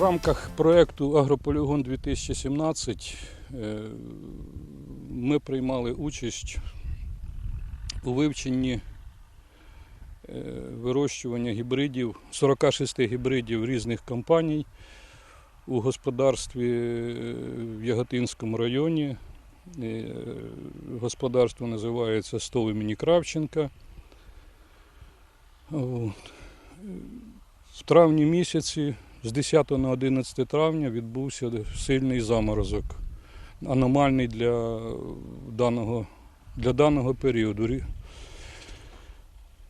В рамках проєкту Агрополігон 2017 е, ми приймали участь у вивченні е, вирощування гібридів, 46 гібридів різних компаній у господарстві е, в Яготинському районі. Господарство називається Стол імені Кравченка. В травні місяці з 10 на 11 травня відбувся сильний заморозок, аномальний для даного, для даного періоду.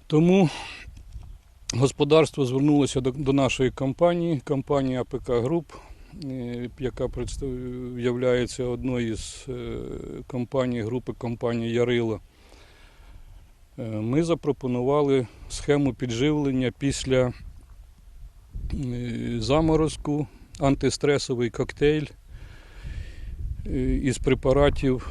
Тому господарство звернулося до, до нашої компанії, компанії АПК Груп, е, яка є одною з е, компаній групи компанії Ярило. Е, Ми запропонували схему підживлення після заморозку, антистресовий коктейль е, із препаратів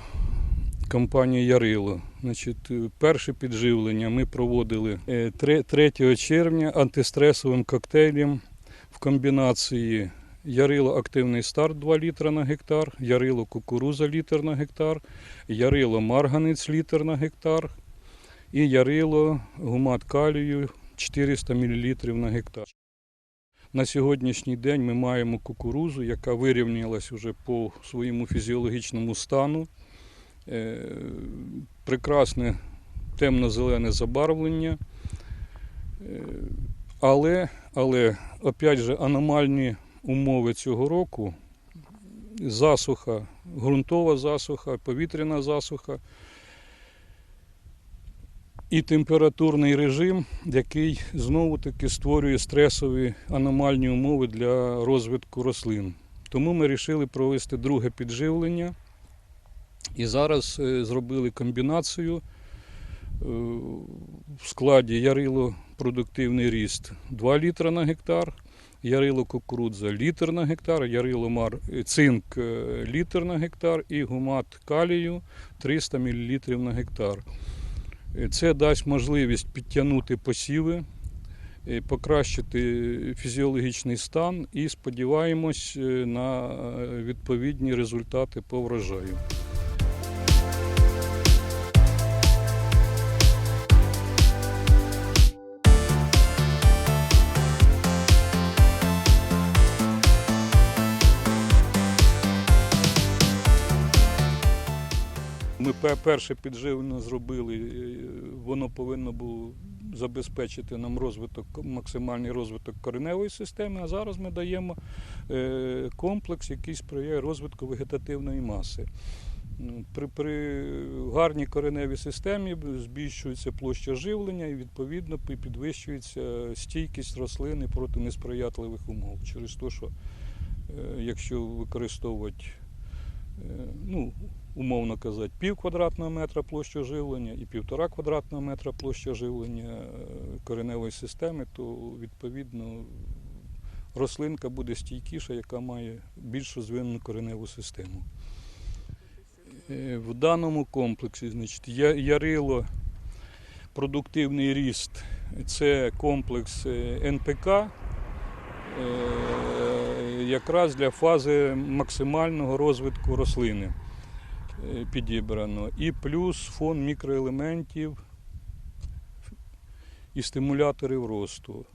компанії Ярило. Значить, е, перше підживлення ми проводили е, 3 червня антистресовим коктейлем в комбінації Ярило активний старт 2 літра на гектар, Ярило кукуруза літр на гектар, Ярило марганець літр на гектар і Ярило гумат калію 400 мл на гектар. На сьогоднішній день ми маємо кукурузу, яка вирівнялась вже по своєму фізіологічному стану. Е, прекрасне темно-зелене забарвлення. Е, але, але, опять же, аномальні умови цього року, засуха, ґрунтова засуха, повітряна засуха і температурний режим, який знову-таки створює стресові аномальні умови для розвитку рослин. Тому ми вирішили провести друге підживлення. І зараз е, зробили комбінацію е, в складі ярило продуктивний ріст 2 літра на гектар, ярило кукурудза літр на гектар, ярило мар е, цинк літр на гектар і гумат калію 300 мл на гектар. Це дасть можливість підтягнути посіви, е, покращити фізіологічний стан і сподіваємось е, на е, відповідні результати по врожаю. Ми перше підживлення зробили, е, воно повинно було забезпечити нам розвиток, максимальний розвиток кореневої системи, а зараз ми даємо е, комплекс, який сприяє розвитку вегетативної маси. При, при гарній кореневій системі збільшується площа живлення і відповідно підвищується стійкість рослини проти несприятливих умов. Через те, що е, якщо використовувати ну, умовно казати, пів квадратного метра площа живлення і півтора квадратного метра площа живлення е, кореневої системи, то відповідно рослинка буде стійкіша, яка має більш розвинену кореневу систему. Е, В даному комплексі значить, ярило, продуктивний ріст це комплекс е, НПК. Якраз для фази максимального розвитку рослини е, підібрано. І плюс фон мікроелементів і стимуляторів росту.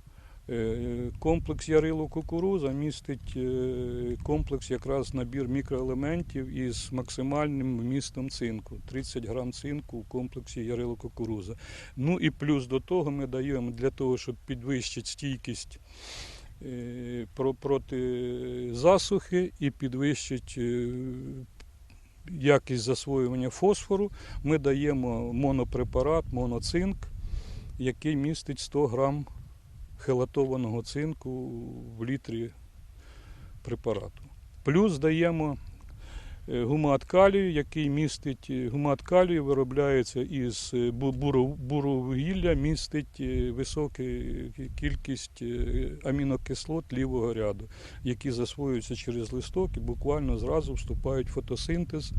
Е, Комплекс ярило кукуруза містить е, комплекс якраз набір мікроелементів із максимальним вмістом цинку. 30 грам цинку в комплексі ярило кукуруза. Ну і плюс до того ми даємо для того, щоб підвищити стійкість проти засухи і підвищити е, якість засвоювання фосфору, ми даємо монопрепарат, моноцинк, який містить 100 грам хелатованого цинку в літрі препарату. Плюс даємо е, гумат калію, який містить е, гумат калію, виробляється із е, буровугілля, містить е, високу кількість е, амінокислот лівого ряду, які засвоюються через листок і буквально зразу вступають в фотосинтез.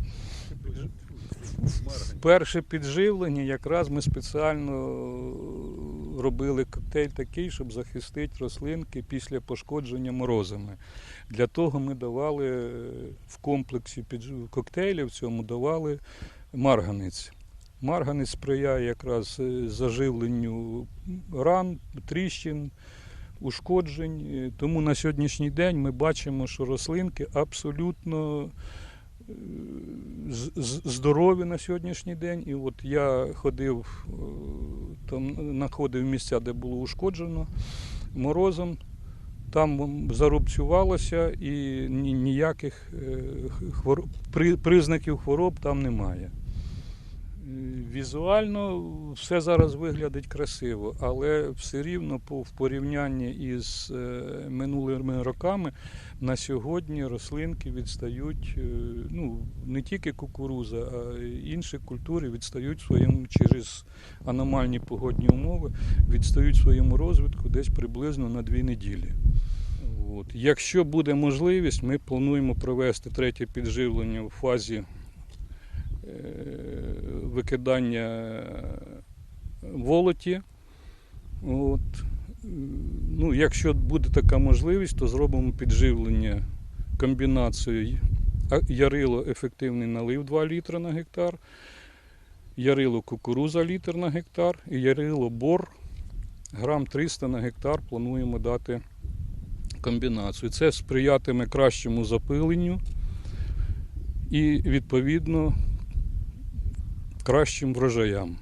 Перше підживлення якраз ми спеціально робили коктейль такий, щоб захистити рослинки після пошкодження морозами. Для того ми давали е, в комплексі коктейлів цьому давали марганець. Марганець сприяє якраз е, заживленню ран, тріщин, ушкоджень. Е, Тому на сьогоднішній день ми бачимо, що рослинки абсолютно здорові на сьогоднішній день. І от я ходив, е, там знаходив місця, де було ушкоджено морозом. Там зарубцювалося і ніяких е, признаків хвороб там немає. Візуально все зараз виглядить красиво, але все рівно по- в порівнянні із е, минулими роками на сьогодні рослинки відстають, е, ну не тільки кукуруза, а інші культури відстають своєму через аномальні погодні умови, відстають своєму розвитку десь приблизно на дві неділі. От. Якщо буде можливість, ми плануємо провести третє підживлення в фазі е, викидання волоті. От. Е, Ну, якщо буде така можливість, то зробимо підживлення комбінацією ярило ефективний налив 2 літра на гектар, ярило кукуруза літр на гектар і ярило бор грам 300 на гектар плануємо дати комбінацію. Це сприятиме кращому запиленню і відповідно кращим врожаям.